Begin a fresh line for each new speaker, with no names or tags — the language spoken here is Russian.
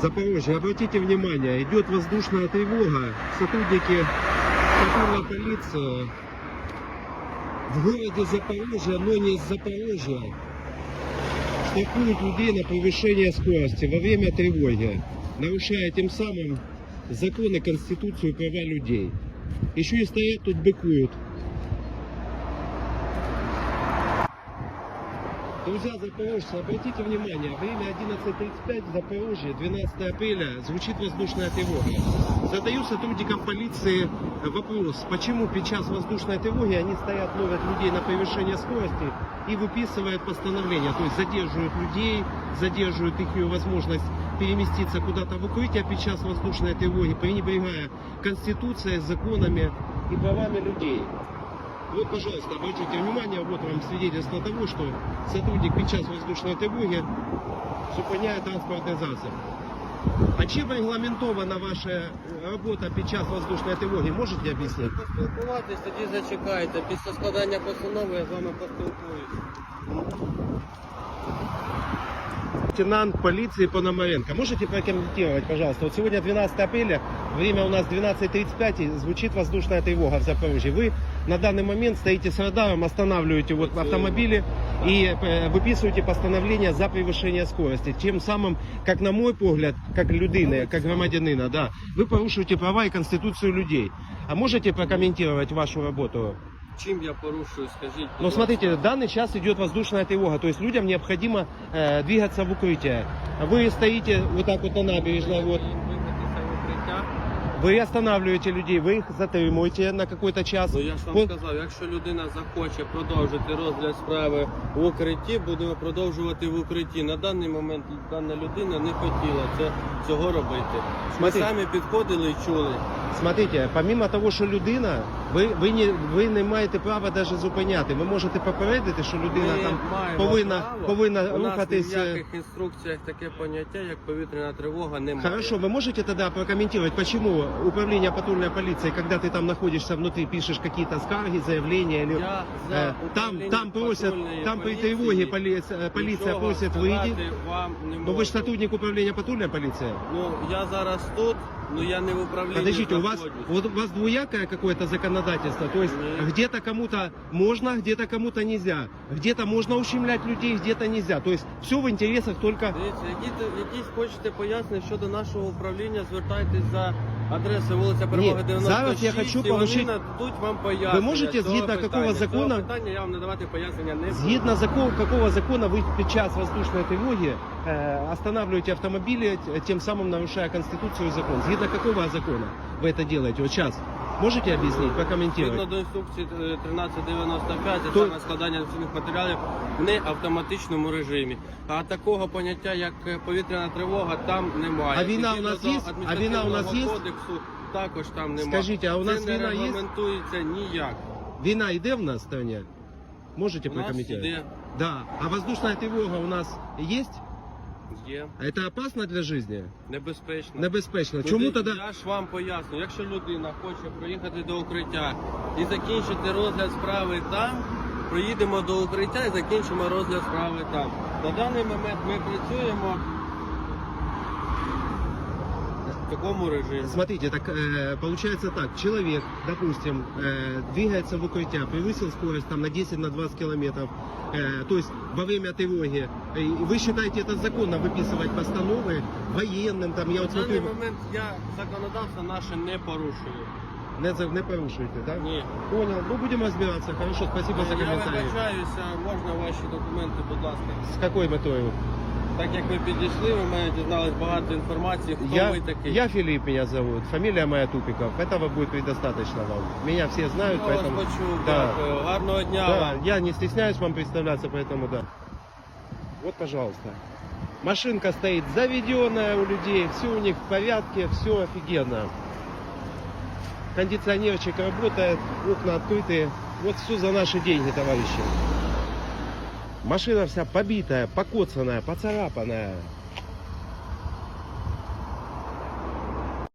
Запорожье, обратите внимание, идет воздушная тревога. Сотрудники патрульной полиции в городе Запорожье, но не из Запорожья, штрафуют людей на превышение скорости во время тревоги, нарушая тем самым законы, конституцию и права людей. Еще и стоят тут быкуют. Друзья запорожцы, обратите внимание, время 11.35 в Запорожье, 12 апреля, звучит воздушная тревога. Задаю сотрудникам полиции вопрос, почему під час воздушной тревоги они стоят, ловят людей на превышение скорости и выписывают постановление, то есть задерживают людей, задерживают их возможность переместиться куда-то в укрытие під час воздушной тревоги, пренебрегая Конституцией, законами и правами людей. Вот, пожалуйста, обратите внимание, вот вам свидетельство того, что сотрудник під час воздушної тривоги зупиняє транспортний засіб. А чим регламентована ваша робота під час воздушної тривоги? Можете об'яснити?
Поспілкуватись, тоді зачекайте. Після складання постанови я з вами поспілкуюсь.
Лейтенант полиции Пономаренко. Можете прокомментировать, пожалуйста? Вот сегодня 12 апреля, время у нас 12.35, и звучит воздушная тревога в Запорожье. Вы на данный момент стоите с радаром, останавливаете вот автомобили и э, выписываете постановление за превышение скорости. Тем самым, как на мой погляд, как людины, как громадянина, да, вы порушиваете права и конституцию людей. А можете прокомментировать вашу работу?
Чим я порушую, будь
Ну,
ласка.
смотрите, данный час идет воздушная тревога, то есть людям необходимо э, двигаться в укрытие. Вы стоите вот так вот на набережной, вот. Вы останавливаете людей, вы их затримуете на какой-то час.
Ну я ж вам
Вот,
сказав, якщо людина захоче продовжити розгляд справи в укритті, будемо продовжувати в укритті. На даний момент дана людина не хотіла це, цього робити. Ми
Смотрите.
самі підходили і чули.
Смотрите, помимо того, що людина, ви, ви, не, ви не маєте права навіть зупиняти. Ви можете попередити, що людина
Ми
там
маємо
повинна,
право.
повинна
У нас
рухатись.
в
е,
ніяких інструкціях таке поняття, як повітряна тривога, немає.
Хорошо, вы можете тогда прокомментировать, почему управление патрульной полиции, когда ты там находишься внутри, пишешь какие-то скарги, заявления, или
Я за
э, там,
управління
там просят,
патрульної
там при
поліції
тревоге поли- э, полиция
нічого
просит
сказати
выйти.
Вам не
Ну вы
можу.
же сотрудник управления патрульной полиции.
Ну я зараз тут, ну я не в управлінні.
Подождите, у вас,
знаходжусь.
вот у вас двуякое какое-то законодательство, то есть
Нет.
где-то кому-то можно, где-то кому-то нельзя, где-то можно ущемлять людей, где-то нельзя, то есть все в интересах только...
Дивіться, які, якісь хочете пояснення щодо нашого управління, звертайтесь за адресою вулиця Перемоги
Ні,
96,
зараз я хочу
і вони
получить-
нададуть вам пояснення.
Ви можете
з цього
згідно
питання.
какого
З цього
закону-
питання я вам надавати пояснення не буду.
Згідно закон, какого закона вы під час воздушной тревоги э, останавливаете автомобили, т- тем самым нарушая Конституцию и закон? Згідно какого закона вы это делаете? Вот сейчас. Можете объяснить,
Відповідно до інструкції е, 1395, це саме складання цивільних матеріалів в неавтоматичному режимі. А такого поняття, як е, повітряна тривога, там немає.
А війна у нас є? А війна у нас є?
кодексу також там немає.
Скажіть, а у нас
Це
війна
не
є?
регламентується ніяк.
Війна йде в нас в стране? Можете
У нас
прокомментировать?
іде,
Да. А воздушная тревога у нас есть?
Є
А це опасно для життя?
небезпечно.
Небезпечно.
Ну,
Чому тоді?
Я ж вам поясню, якщо людина хоче проїхати до укриття і закінчити розгляд справи там, проїдемо до укриття і закінчимо розгляд справи там. На даний момент ми працюємо в такому режимі.
Смотрите, так э, получается так, человек, допустим, э, двигается в укрытие, превысил скорость там на 10 на 20 километров, э, то есть во время тревоги, э, и вы считаете это законно выписывать постановы военным, там, я
На
вот
даний
смотрю,
момент я законодавство наше не порушую.
не, за- не порушуєте, так?
Ні.
Понял, ну будем разбираться, хорошо, спасибо за
Я
комментарий.
вибачаюся, можна ваші документи, будь ласка.
С какой метою?
Так як ми підійшли, ви мене дізнались багато інформації, хто
Я,
ви такий.
я Филипп меня зовут, фамилия моя Тупиков, этого будет предостаточно вам. Меня все знают,
Я вас
поэтому...
почув,
Да.
дякую. Гарного дня
Да,
вам.
я не стесняюсь вам представляться, поэтому да. Вот, пожалуйста. Машинка стоит заведенная у людей, все у них в порядке, все офигенно. Кондиционерчик работает, окна открытые. Вот все за наши деньги, товарищи. Машина вся побитая, покоцанная, поцарапанная.